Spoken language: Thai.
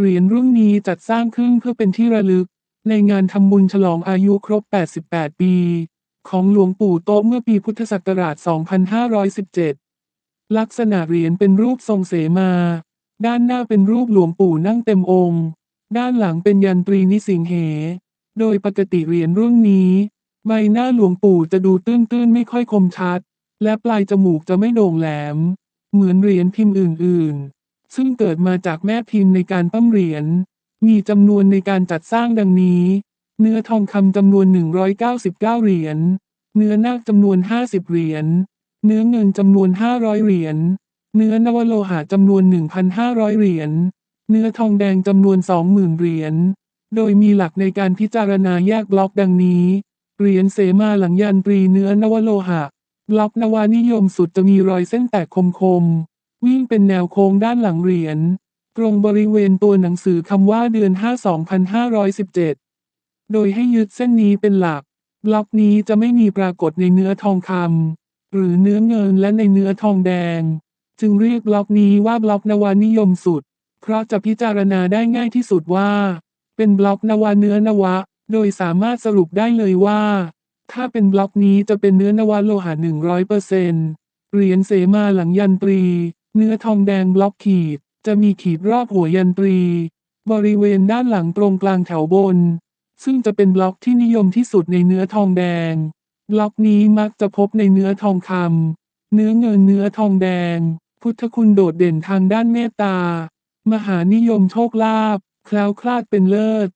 เหรียญรุ่นนี้จัดสร้างขึ้นเพื่อเป็นที่ระลึก ในงานทำบุญฉลองอายุครบ 88 ปี ของหลวงปู่โตะเมื่อปีพุทธศักราช 2517 ลักษณะเหรียญเป็นรูปทรงเสมา ด้านหน้าเป็นรูปหลวงปู่นั่งเต็มองค์ ด้านหลังเป็นยันตรีนิสิงเห โดยปกติเหรียญรุ่นนี้ใบหน้าหลวงปู่จะดูตื้นๆไม่ค่อยคมชัด และปลายจมูกจะไม่โด่งแหลม เหมือนเหรียญพิมพ์อื่นๆ ซึ่งเกิดมาจากแม่พิมพ์ในการปั้มเหรียญ มีจำนวนในการจัดสร้างดังนี้ เนื้อทองคำจำนวน 199 เหรียญ เนื้อนาคจำนวน 50 เหรียญ เนื้อเงินจำนวน 500 เหรียญ เนื้อนวโลหะจำนวน 1,500 เหรียญ เนื้อทองแดงจำนวน 20,000 เหรียญ โดยมีหลักในการพิจารณาแยกบล็อกดังนี้ เหรียญเสมาหลังยันตรีเนื้อนวโลหะ บล็อกนวานิยมสุดจะมีรอยเส้นแตกคมๆ วิ่งเป็นแนวโค้งด้านหลังเหรียญตรงบริเวณตัวหนังสือคำว่าเดือน 5 2517 โดยให้ยึดเส้นนี้เป็นหลัก บล็อกนี้จะไม่มีปรากฏในเนื้อทองคำหรือเนื้อเงินและในเนื้อทองแดง จึงเรียกบล็อกนี้ว่าบล็อกนวานิยมสุด เพราะจะพิจารณาได้ง่ายที่สุดว่า เป็นบล็อกนวาเนื้อนวะ โดยสามารถสรุปได้เลยว่า ถ้าเป็นบล็อกนี้จะเป็นเนื้อนวะโลหะ100%เหรียญเสมาหลังยันตรี เนื้อทองแดงบล็อกขีด จะมีขีดรอบหัวยันตรี บริเวณด้านหลังตรงกลางแถวบน ซึ่งจะเป็นบล็อกที่นิยมที่สุดในเนื้อทองแดง บล็อกนี้มักจะพบในเนื้อทองคำเนื้อเงินเนื้อทองแดง พุทธคุณโดดเด่นทางด้านเมตตา มหานิยมโชคลาภแคล้วคลาดเป็นเลิศ